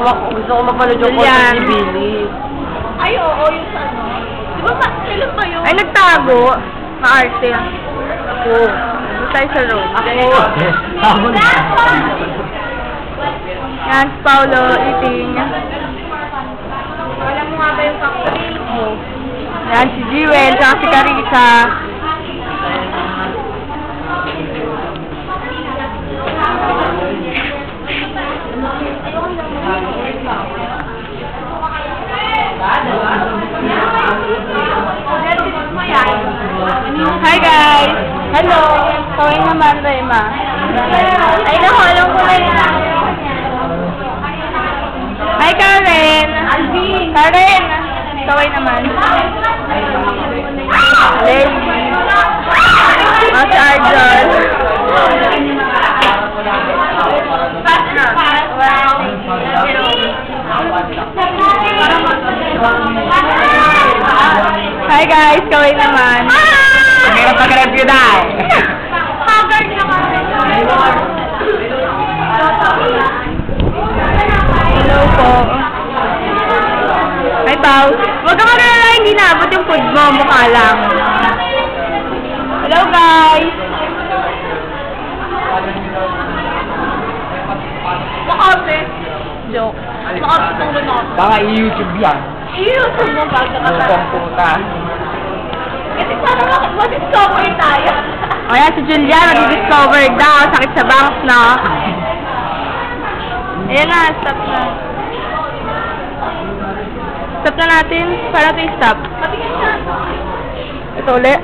mak- gusto ko mapanood yung concert ni Billy. Ay, oo, yung sa ano. Di ba, ma- kailan ba yun? Ay, nagtago. Maarte. Ako. Doon tayo sa road. Ako na. Yan, si Paolo, eating. Alam mo nga ba yung factory? Yan, si Jewel, tsaka si Carissa. Hi guys! Hello! Kaway naman, Rema. Ay, naku, alam ko na yun. Hi Karen! Karen! Kaway naman. Arjun. Hi guys! Kaway naman. Meron pag-review na. Haggard na. Hello po. Hi, Pao. Huwag ka mag-alala, hindi naabot yung food mo. Mukha lang. Hello, guys. Makabe. Joke. Makabe itong ganun. Baka i-YouTube yan. I-YouTube mo ba? Lupang puta. Kasi sana mak- ma-discover tayo. Kaya si Julia, nag-discover daw. Sakit sa bangs, no? Ayan na, stop na. Stop na natin. Para natin stop. Patingin na. Ito ulit.